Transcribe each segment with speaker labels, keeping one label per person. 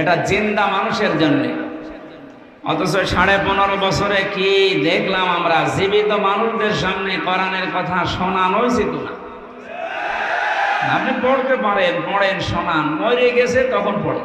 Speaker 1: এটা জিন্দা মানুষের জন্য। অথচ সাড়ে পনেরো বছরে কি দেখলাম আমরা? জীবিত মানুষদের সামনে কোরআনের কথা শোনানো উচিত না আপনি পড়তে পারেন, পড়েন, শোনান। মরে গেছে, তখন পড়ে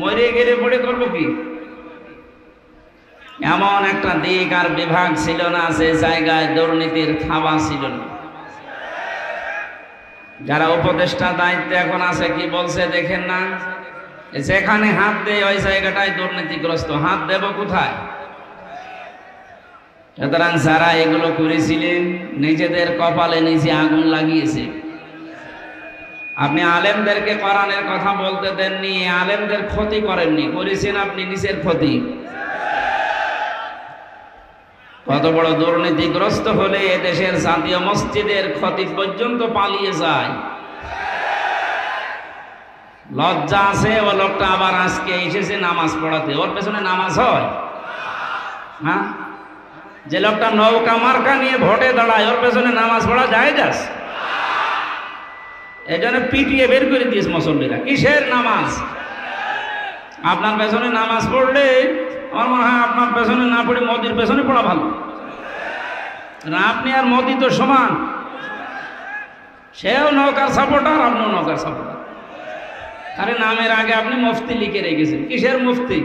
Speaker 1: মরে গেলে পড়ে করব কি? এমন একটা দিক আর বিভাগ ছিল না, যে জায়গায় দুর্নীতির থাবা ছিল না। যারা উপদেষ্টা দায়িত্বে এখন আছে, কি বলছে দেখেন না? যেখানে হাত দেয় ওই জায়গাটায় দুর্নীতিগ্রস্ত। হাত দেব কোথায়? সুতরাং যারা এগুলো করেছিলেন, নিজেদের কপালে নিজে আগুন লাগিয়েছে। আপনি আলেমদেরকে কোরআনের কথা বলতে দেননি আলেমদের ক্ষতি করেননি। করেছেন আপনি নিজের ক্ষতি। কত বড় দুর্নীতিগ্রস্ত হলে দেশের জাতীয় মসজিদের ক্ষতি পর্যন্ত পালিয়ে যায়। লজ্জা আছে, ও লোকটা আবার আজকে এসেছে নামাজ পড়াতে। ওর পেছনে নামাজ হয়? হ্যাঁ? যে লোকটা নৌকা মার্কা নিয়ে ভোটে দাঁড়ায়, ওর পেছনে নামাজ পড়া যায় যাস? এই জন্য পিটিয়ে বের করে দিয়েছে মুসল্লিরা। কিসের নামাজ? আপনার পেছনে নামাজ পড়লে আমার মনে হয় আপনার পেছনে না পড়ে মোদির পেছনে পড়া ভালো। আপনি আর মোদি তো সমান। সেও নৌকার সাপোর্টার, আপনিও নৌকার সাপোর্টার। আরে নামের আগে আপনি মুফতি লিখে রেখেছেন। কিসের মুফতি?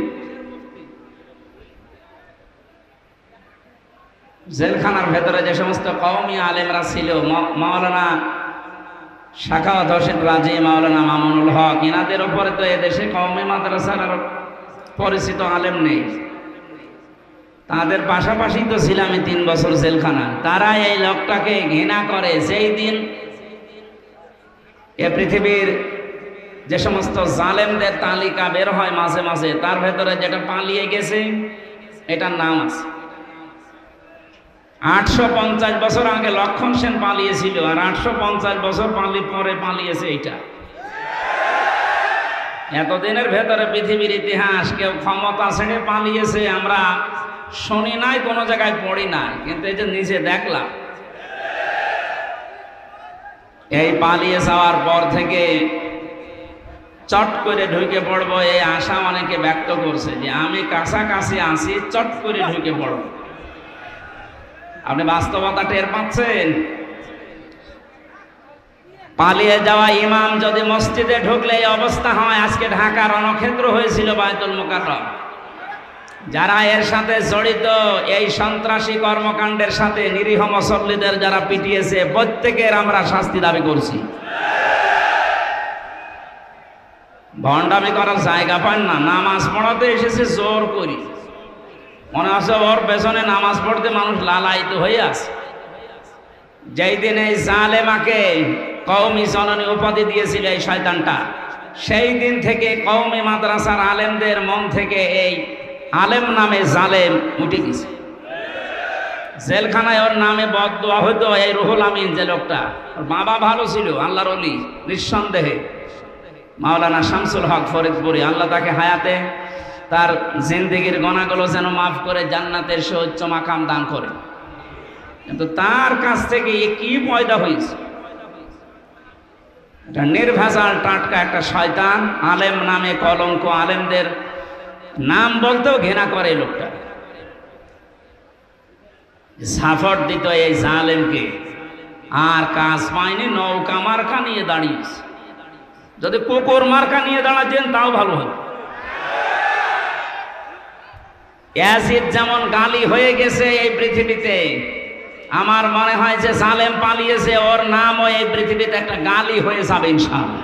Speaker 1: জেলখানার ভেতরে যে সমস্ত কওমি আলেমরা ছিল মাওলানা শাখাওয়াত হোসেন রাজি, মাওলানা মামুনুল হক, ইনাদের উপরে তো এদেশে কওমি মাদ্রাসার আর পরিচিত আলেম নেই। তাদের পাশাপাশি তো ছিলাম তিন বছর জেলখানা। তারা এই লোকটাকে ঘৃণা করে, যেই দিন এ পৃথিবীর যে সমস্ত জালেমদের তালিকা বের হয় মাঝে মাঝে, তার ভেতরে যেটা পালিয়ে গেছে, এটার নাম আছে। আটশো পঞ্চাশ বছর আগে লক্ষণ সেন পালিয়েছিল, আর আটশো পঞ্চাশ বছর পালি, পরে পালিয়েছে এটা এতদিনের ভেতরে পৃথিবীর ইতিহাস, কেউ ক্ষমতা ছেড়ে পালিয়েছে, আমরা শুনি নাই, কোনো জায়গায় পড়ি নাই, কিন্তু এই যে নিজে দেখলাম। এই পালিয়ে যাওয়ার পর থেকে চট করে ঢুকে পড়ব এই আশা অনেকে ব্যক্ত করছে যে আমি কাছাকাছি আসি চট করে ঢুকে পড়ব। আপনি বাস্তবতা টের পাচ্ছেন? পালিয়ে যাওয়া ইমাম যদি মসজিদে ঢুকলে এই অবস্থা হয়, আজকে ঢাকা রণক্ষেত্র হয়েছিল বায়তুল মোকাররম। যারা এর সাথে জড়িত, এই সন্ত্রাসী কর্মকাণ্ডের সাথে নিরীহ মুসল্লিদের যারা পিটিয়েছে, প্রত্যেকের আমরা শাস্তি দাবি করছি। ভণ্ডামি করার জায়গা পান না। নামাজ পড়াতে এসেছে, জোর করি। মনে আছে ওর পেছনে নামাজ পড়তে মানুষ লালায়িত হয়ে আছে। যেই দিন এই জালেমাকে কৌমি জননী উপাধি দিয়েছিল এই শয়তানটা, সেই দিন থেকে কৌমি মাদ্রাসার আলেমদের মন থেকে এই আলেম নামে জালেম উঠে গেছে। জেলখানায় ওর নামে বদোয়া হইতো এই রুহুল আমিন যে লোকটা। ওর বাবা ভালো ছিল, আল্লাহর অলি নিঃসন্দেহে। মাওলানা শামসুল হক ফরিদপুরি, আল্লাহ তাকে হায়াতে তার জিন্দিগির গণাগুলো যেন মাফ করে জান্নাতের সৌচ্চ মাকাম দান করে। কিন্তু তার কাছ থেকে কি পয়দা হয়েছে? এটা নির্ভেজাল টাটকা একটা শয়তান, আলেম নামে কলঙ্ক আলেমদের নাম বলতেও ঘৃণা করে লোকটা। সাফট দিত এই জালেমকে। আর কাজ পায়নি, নৌকা মার্কা নিয়ে দাঁড়িয়েছে। যদি কুকুর মার্কা নিয়ে দাঁড়াতেন, তাও ভালো হতো। অ্যাসিড যেমন গালি হয়ে গেছে এই পৃথিবীতে, আমার মনে হয় যে সালেম পালিয়েছে, ওর নামও এই পৃথিবীতে একটা গালি হয়ে যাবে ইনশাআল্লাহ।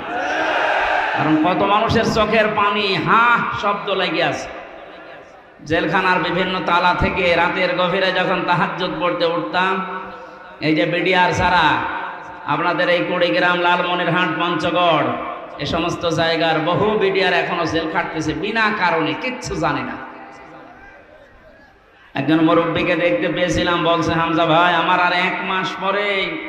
Speaker 1: কারণ কত মানুষের চোখের পানি হা শব্দ লেগে আছে। জেলখানার বিভিন্ন তালা থেকে রাতের গভীরে যখন তাহাজ্জুদ পড়তে উঠতাম, এই যে বিডিআর ছাড়া আপনাদের এই কুড়িগ্রাম, লালমনিরহাট, পঞ্চগড় এ সমস্ত জায়গার বহু বিডিআর এখনও জেল খাটতেছে, বিনা কারণে, কিচ্ছু জানে না। একজন মুরব্বীকে দেখতে পেয়েছিলাম, বলছে, হামজা ভাই, আমার আর এক মাস পরেই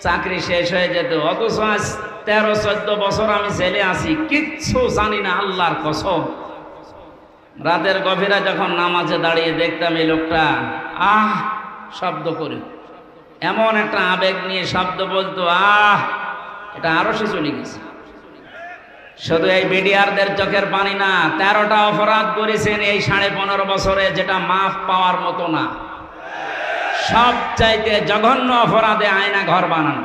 Speaker 1: চাকরি শেষ হয়ে যেত, অথচ আজ তেরো, চোদ্দ বছর আমি জেলে আছি, কিচ্ছু জানি না, আল্লাহর কসম। রাতের গভীরা যখন নামাজে দাঁড়িয়ে দেখতাম এই লোকটা, আহ, শব্দ করে। এমন একটা আবেগ নিয়ে শব্দ বলতো, আহ, এটা আরও সে চলে গেছে। শুধু এই বিডিআরদের চোখের পানি না, তেরোটা অপরাধ করেছেন এই সাড়ে পনেরো বছরে, যেটা মাফ পাওয়ার মতো না। সব চাইতে জঘন্য অপরাধে আয়না ঘর বানানো।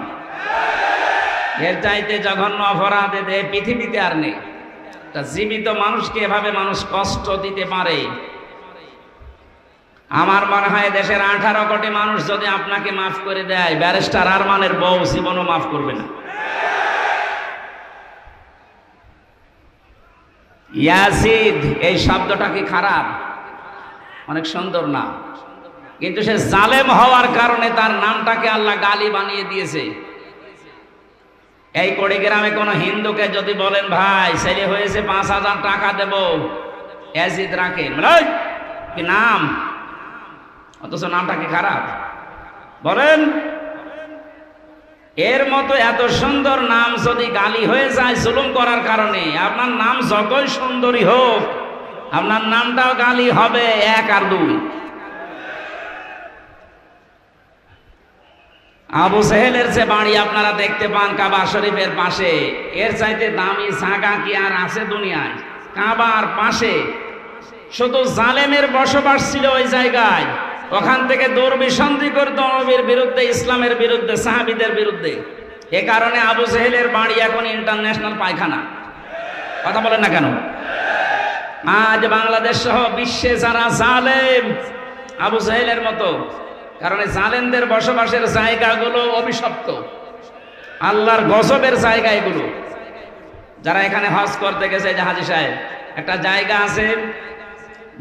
Speaker 1: এর চাইতে জঘন্য অপরাধে পৃথিবীতে আর নেই। তা জীবিত মানুষকে এভাবে মানুষ কষ্ট দিতে পারে? আমার মনে হয় দেশের আঠারো কোটি মানুষ যদি আপনাকে মাফ করে দেয়, ব্যারিস্টার আরমানের বউ জীবনও মাফ করবে না। ইয়াসিদ এই শব্দটা কি খারাপ? অনেক সুন্দর না। কিন্তু সে জালেম হওয়ার কারণে তার নামটাকে আল্লাহ গালি বানিয়ে দিয়েছে। এই গ্রামে কোনো হিন্দুকে যদি বলেন, ভাই, ছেলে হয়েছে, পাঁচ হাজার টাকা দেব। অ্যাসিড রাখে। কি নাম? অথচ নামটা কি খারাপ? বলেন এর মতো এত সুন্দর নাম যদি গালি হয়ে যায় জুলুম করার কারণে, আপনার নাম যতই সুন্দরী হোক, আপনার নামটাও গালি হবে এক আর দুই। আবু সেহেলের যে বাড়ি আপনারা দেখতে পান কাবা শরীফের পাশে, এর চাইতে দামি জাগা কি আর আছে দুনিয়ায়? কাবার পাশে। শুধু জালেমের বসবাস ছিল ওই জায়গায়। ওখান থেকে দুর্বিসন্ধি করতো নবীর বিরুদ্ধে, ইসলামের বিরুদ্ধে, সাহাবিদের বিরুদ্ধে। এ কারণে আবু সেহেলের বাড়ি এখন ইন্টারন্যাশনাল পায়খানা। কথা বলেন না কেন? আজ বাংলাদেশ সহ বিশ্বে যারা জালেম, আবু সাহেলের মতো, কারণ জালেমদের বসবাসের জায়গাগুলো অভিশপ্ত। আল্লাহর গজবের জায়গা এগুলো। যারা এখানে হজ করতে গেছে, জাহাজি সাহেব, একটা জায়গা আছে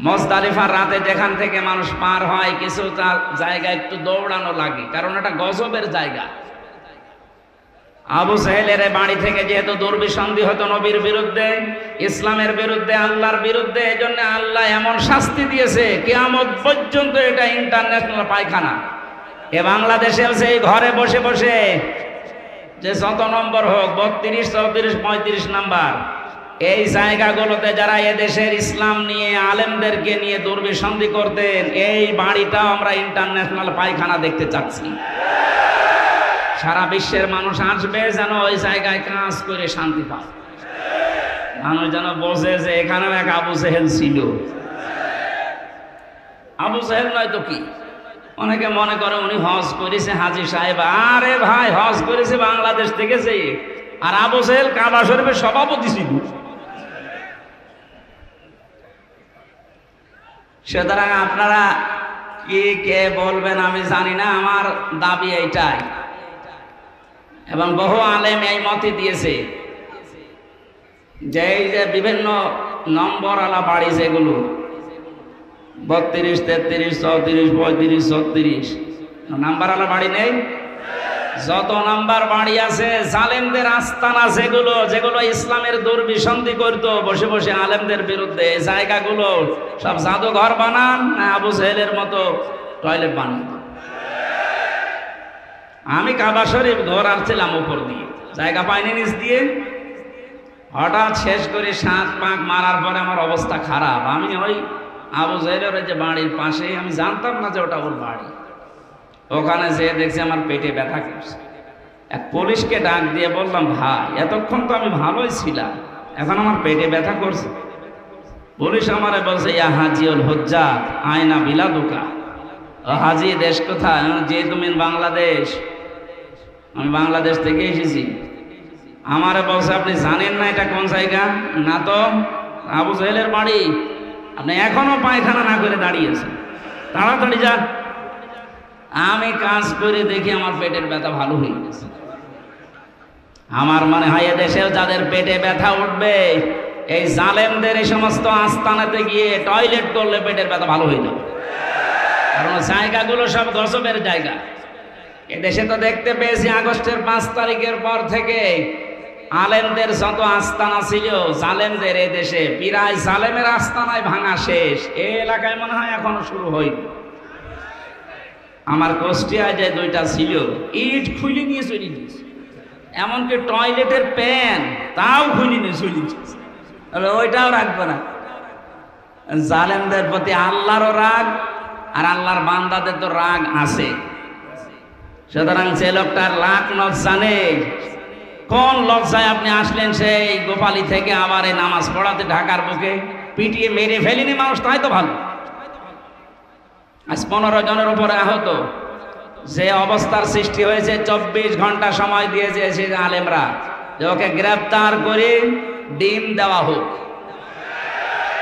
Speaker 1: মজদালিফার রাতে যেখান থেকে মানুষ পার হয়, কিছু জায়গা একটু দৌড়ানো লাগে, কারণ এটা গজবের জায়গা। আবু সাহেলের বাড়ি থেকে যেহেতু দুর্বিসন্ধি হতো নবীর বিরুদ্ধে, ইসলামের বিরুদ্ধে, আল্লাহর বিরুদ্ধে এই জন্য আল্লাহ এমন শাস্তি দিয়েছে, কেয়ামত পর্যন্ত এটা ইন্টারন্যাশনাল পায়খানা। এ বাংলাদেশেও সেই ঘরে বসে বসে, যে যত নম্বর হোক, বত্রিশ, চৌত্রিশ, পঁয়ত্রিশ নাম্বার এই জায়গাগুলোতে যারা এদেশের ইসলাম নিয়ে আলেমদেরকে নিয়ে দুর্বিসন্ধি করতেন, এই বাড়িটাও আমরা ইন্টারন্যাশনাল পায়খানা দেখতে চাচ্ছি। সারা বিশ্বের মানুষ আসবে যেন ওই জায়গায় কাজ করে শান্তি পায়। মানুষ যেন বোঝে যে এখানেও এক আবু সেহেল ছিল। আবু সাহেব নয় তো কি? অনেকে মনে করে উনি হজ করেছে হাজি সাহেব। আরে ভাই, হজ করেছে বাংলাদেশ থেকে যে। আর আবু সাহেব কাবা শরীফের সভাপতি ছিল। সুতরাং আপনারা কি, কে বলবেন আমি জানি না, আমার দাবি এইটাই। এবং বহু আলেম এই মতে দিয়েছে যে এই যে বিভিন্ন নম্বর আলা বাড়ি যেগুলো, বত্রিশ, তেত্রিশ, চৌত্রিশ, পঁয়ত্রিশ, ছত্রিশ নাম্বার আলা বাড়ি নেই। যত নাম্বার বাড়ি আছে, জালেমদের আস্তানা যেগুলো যেগুলো ইসলামের দুর্বিসন্ধি করতো, বসে বসে আলেমদের বিরুদ্ধে এই জায়গাগুলো সব জাদুঘর বানান না আবু সেহেলের মতো টয়লেট বানান আমি কাবা শরীফ ঘর আসছিলাম উপর দিয়ে। জায়গা পাইনি নিচ দিয়ে। হঠাৎ শেষ করে সাত পাক মারার পরে আমার অবস্থা খারাপ। আমি ওই আবু জাহেলের যে বাড়ির পাশে আমি জানতাম না যে ওটা ওর বাড়ি। ওখানে যেয়ে দেখছি আমার পেটে ব্যথা করছে। এক পুলিশকে ডাক দিয়ে বললাম, ভাই, এতক্ষণ তো আমি ভালোই ছিলাম, এখন আমার পেটে ব্যথা করছে। পুলিশ আমারে বলছে, ইয়া হাজিউল হজ্জাত, আয়না বিলা দোকা ও হাজি, দেশ কোথায়? যে তুমি বাংলাদেশ। আমি বাংলাদেশ থেকে এসেছি। আমারে বলছে, আপনি জানেন না এটা কোন জায়গা? না তো, আবু জাহেলের বাড়ি। আপনি এখনও পায়খানা না করে দাঁড়িয়েছেন তাড়াতাড়ি যান আমি কাজ করে দেখি আমার পেটের ব্যথা ভালো হয়ে গেছে। আমার মনে হয় এদেশেও যাদের পেটে ব্যথা উঠবে, এই জালেমদের এই সমস্ত আস্তানাতে গিয়ে টয়লেট করলে পেটের ব্যথা ভালো হয়ে যাবে। কারণ জায়গাগুলো সব গসবের জায়গা। এদেশে তো দেখতে পেয়েছি আগস্টের পাঁচ তারিখের পর থেকে আলেমদের যত আস্তানা ছিল, জালেমদের এই দেশে প্রায় জালেমের আস্তানায় ভাঙা শেষ। এ এলাকায় মনে হয় এখনও শুরু হয়নি। আমার কোষ্টিয়ায় যে দুইটা ছিল। ইট খুলে নিয়ে চলে গিয়েছে। এমনকি টয়লেটের প্যান, তাও খুলে নিয়ে চলে গিয়েছে। ওইটাও রাখব না। জালেমদের প্রতি আল্লাহরও রাগ, আর আল্লাহর বান্দাদের তো রাগ আছে। সুতরাং সে লোকটার লাখ নজ জানে কোন লজ্জায় আপনি আসলেন সেই গোপালী থেকে আবার এই নামাজ পড়াতে ঢাকার বুকে? পিটিয়ে মেরে ফেলিনি মানুষ, তাই তো ভালো। আজ পনেরো জনের উপরে আহত। যে অবস্থার সৃষ্টি হয়েছে, চব্বিশ ঘণ্টা সময় দিয়েছে সে আলেমরা। ওকে গ্রেপ্তার করে ডিম দেওয়া হোক।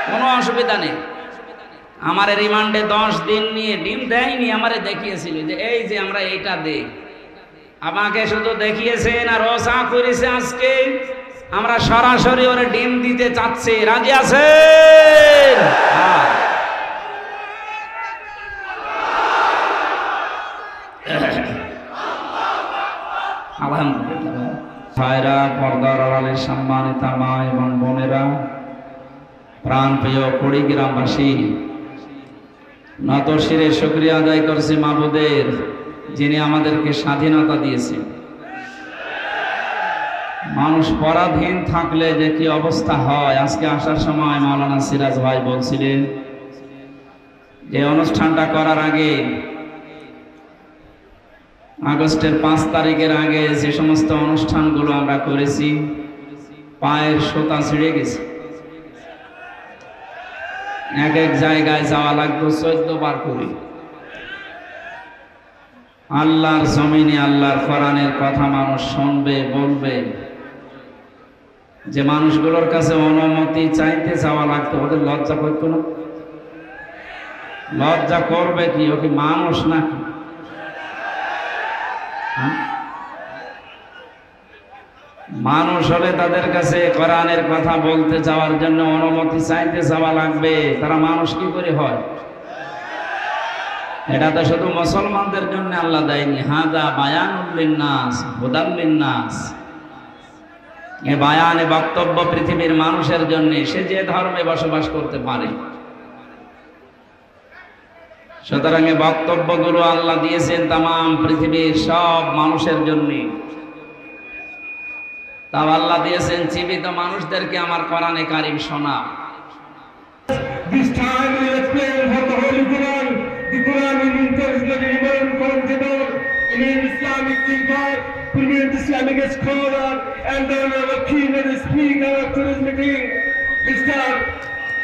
Speaker 1: কোনো অসুবিধা নেই। আমার রিমান্ডে দশ দিন নিয়ে ডিম দেয়নি, আমারে দেখিয়েছিল যে এই যে আমরা এইটা দেই। আমাকে শুধু দেখিয়েছেন আর ও চা করেছে আজকে, আমরা সরাসরি ওরে ডিম দিতে চাচ্ছি। রাজি আছে হ্যাঁ। আলহামদুলিল্লাহ ভাইরা পর্দার আড়ালে সম্মানিতা মা এবং বোনেরা প্রাণ প্রিয় কুড়িগ্রামবাসী নত শিরে শুক্রিয়া আদায় করছি মাবুদের, যিনি আমাদেরকে স্বাধীনতা দিয়েছেন। মানুষ পরাধীন থাকলে যে কি অবস্থা হয়, আজকে আসার সময় মাওলানা সিরাজ ভাই বলছিলেন যে অনুষ্ঠানটা করার আগে আগস্টের পাঁচ তারিখের আগে যে সমস্ত অনুষ্ঠানগুলো আমরা করেছি, পায়ের সোতা ছিঁড়ে গেছে। এক এক জায়গায় যাওয়া লাগতো চোদ্দ বার করে। আল্লাহর জমিনে, আল্লাহর কোরআনের কথা মানুষ শুনবে, বলবে। যে মানুষগুলোর কাছে অনুমতি চাইতে যাওয়া লাগতো, ওদের লজ্জা করতো না? লজ্জা করবে কি? ও কি মানুষ নাকি? মানুষ হলে তাদের কাছে কোরআনের কথা বলতে যাওয়ার জন্য অনুমতি চাইতে যাওয়া লাগবে। তারা মানুষ কি করে হয়? এটা তো শুধু মুসলমানদের জন্য আল্লাহ দেয়নি। হাদা বায়ানুল্লিন নাস হুদাল্লিন নাস এ বায়ান বক্তব্য পৃথিবীর মানুষের জন্য সে যে ধর্মে বসবাস করতে পারে। সুতরাং এ বক্তব্যগুলো আল্লাহ দিয়েছেন তাম পৃথিবীর সব মানুষের জন্য। তাও আল্লাহ দিয়েছেন, জীবিত মানুষদেরকে আমার করানে কারিম শোনা।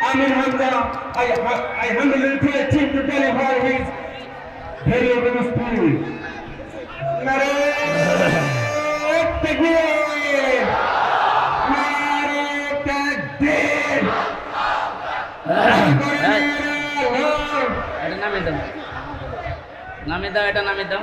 Speaker 2: আমি হাজার I, I humbly request him to deliver his very open speech. Nare Takbir! Nare Takbir!
Speaker 1: এটা নামে দাও নামে দাও এটা নামে দাও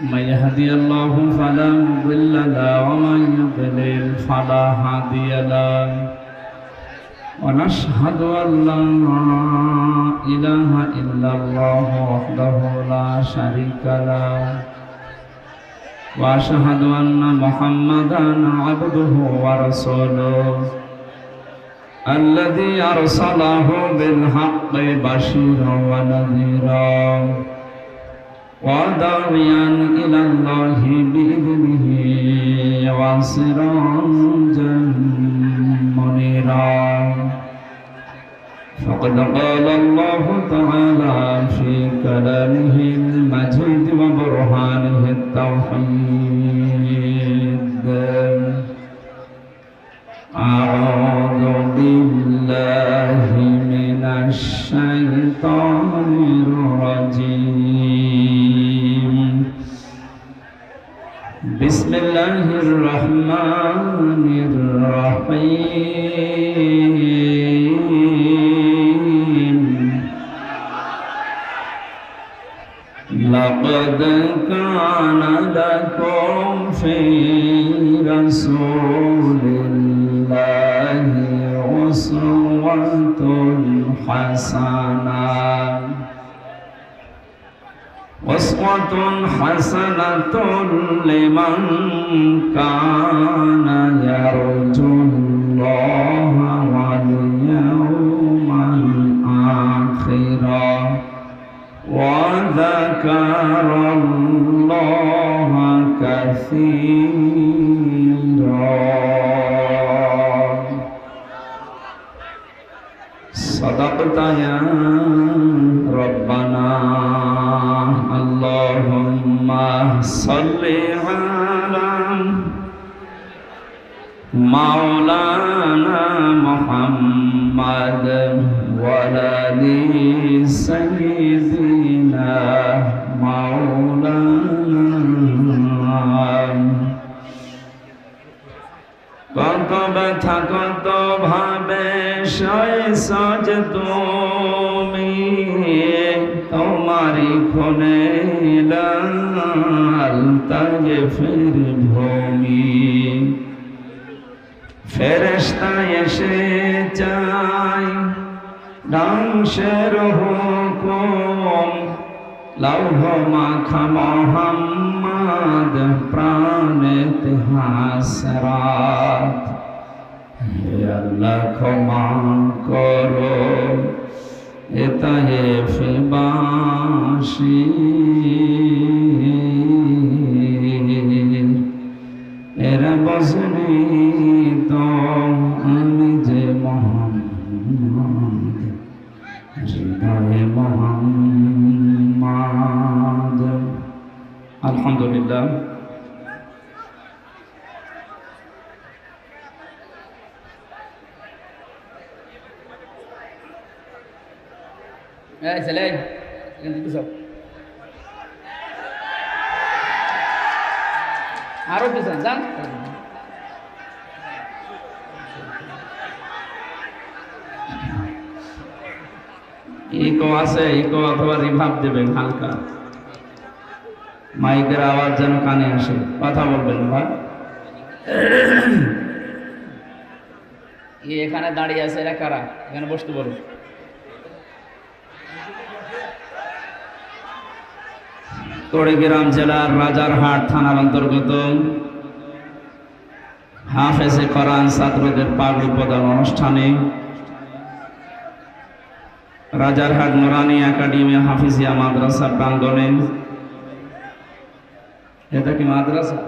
Speaker 1: من يهدي الله فلا مضل له ومن يضلل فلا هادي له ونشهد أن لا إله إلا الله وحده لا شريك له وأشهد أن محمدا عبده ورسوله الذي أرسله بالحق بشيرا ونذيرا وداعيا إلى الله بإذنه وسراجا منيرا. فقد قال الله تعالى في كلامه المجيد وبرهانه التوحيد. أعوذ بالله من الشيطان بسم الله الرحمن الرحيم. لقد كان لكم في رسول الله أسوة حسنة. أسوة حسنة لمن كان يرجو الله واليوم الآخر. وذكر الله كثيرا কত ব্যথা কত ভাবে সজ তুমি। তোমারি খুনে লাল তাজে ফির ভূমি। ফেরেস্তা এসে চাই ধ্বংসের হুকুম। লৌহ মাখা মোহাম্মদ প্রাণেত হাসরাত হে আল্লাহ ক্ষমা করো এতাহে ফিবাসী এরা বসনি আলহামদুলিল্লাহ। এই ছেলে এখান থেকে সব আরও পিছন যান ইকো আছে ইকো অথবা রিভাব দেবেন হালকা। মাইকের আওয়াজ যেন কানে আসে। কথা বলবেন ভাই। এখানে দাঁড়িয়ে আছে এরা কারা? এখানে বসতে বলুন। তড়িগ্রাম জেলার রাজারহাট থানার অন্তর্গত হাফেজে কোরআন ছাত্রদের পাগড়ি প্রদান অনুষ্ঠানে রাজারহাট নুরানি একাডেমি হাফিজিয়া মাদ্রাসা প্রাঙ্গণে এটা কি মাদ্রাসা।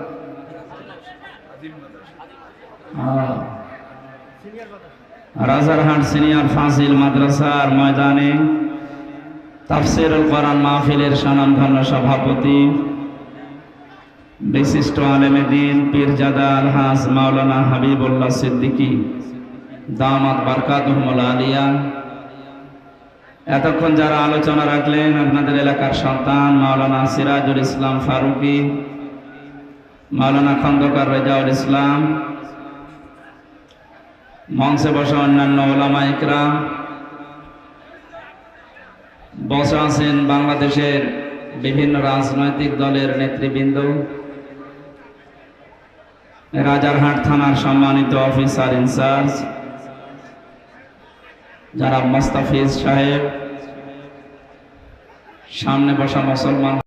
Speaker 1: রাজারহাট সিনিয়র ফাজিল মাদ্রাসার ময়দানে তাফসিরুল কোরআন মাহফিলের স্বনামধন্য সভাপতি, বিশিষ্ট আলেমে দিন পীরজাদা আলহাজ মাওলানা হাবিবুল্লাহ সিদ্দিকী, দামাত বারকাতুহমুল আলিয়া এতক্ষণ যারা আলোচনা রাখলেন, আপনাদের এলাকার সন্তান মাওলানা সিরাজুল ইসলাম ফারুকি মাওলানা খন্দকার রেজাউল ইসলাম, মঞ্চে বসা অন্যান্য ওলামা ইকরাম, বসে আছেন বাংলাদেশের বিভিন্ন রাজনৈতিক দলের নেতৃবৃন্দ, রাজারহাট থানার সম্মানিত অফিসার ইনচার্জ যারা মোস্তাফিজ সাহেব, সামনে বসা মুসলমান